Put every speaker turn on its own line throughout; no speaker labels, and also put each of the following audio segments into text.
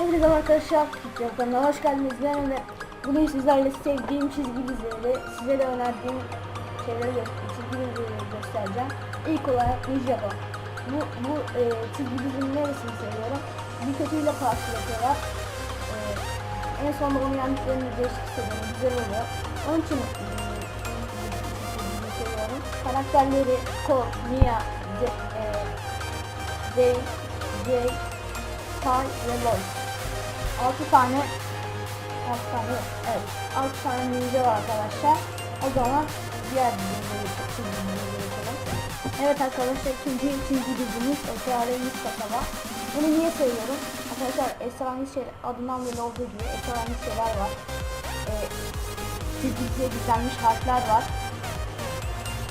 Hepinize arkadaşlar kanalına hoş geldiniz. Ben Ömer. Bugün sizlerle sevdiğim çizgi dizileri, size de önerdiğim şeyleri çizgi göstereceğim. İlk olarak Ninjago. Bu, bu e, çizgi dizinin neresini seviyorum? Bir kötüyle karşılaşıyorlar. E, en sonunda onu yendiklerini değişik hissediyorum. Güzel oluyor. Onun için seviyorum. Karakterleri Ko, Mia, C, e, Jay, Jay, ve Lloyd. 6 tane 6 tane. Evet. 6 tane ninja var arkadaşlar. O zaman diğer çizgileri geçelim. Evet arkadaşlar ikinci ikinci dizimiz Esrarengiz Kasaba. Bunu niye seviyorum? Arkadaşlar Esrarengiz şey, adından bile olduğu gibi Esrarengiz şeyler var. Ee, çizgiye gizlenmiş harfler var.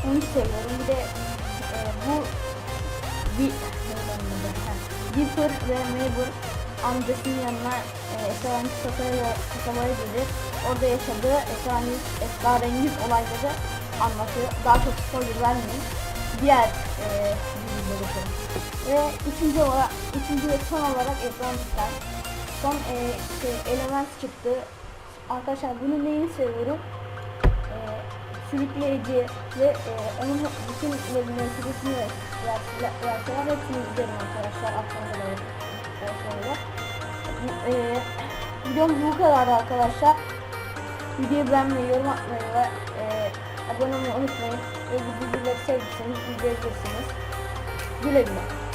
Onu seviyorum. Bir de e, bu bir Dipper ve Mabel amcasının yanına e, esrarengiz kasabaya, kasabaya gelir. Orada yaşadığı esrarengiz, esrarengiz olayları anlatıyor. Daha çok spoiler vermeyeyim. Diğer e, geçelim. Ve üçüncü olarak, üçüncü ve son olarak Atlantis'ten. Son e, şey, element çıktı. Arkadaşlar bunu neyini seviyorum? E, sürükleyici ve e, onun bütün levinden sürükleyici versiyonlar hepsini izlerim arkadaşlar aklımda da versiyonları. E, videom bu kadar arkadaşlar. Videoyu beğenmeyi, yorum atmayı ve e, abone olmayı unutmayın. Ve bu dizileri sevdiyseniz izleyebilirsiniz. Güle güle.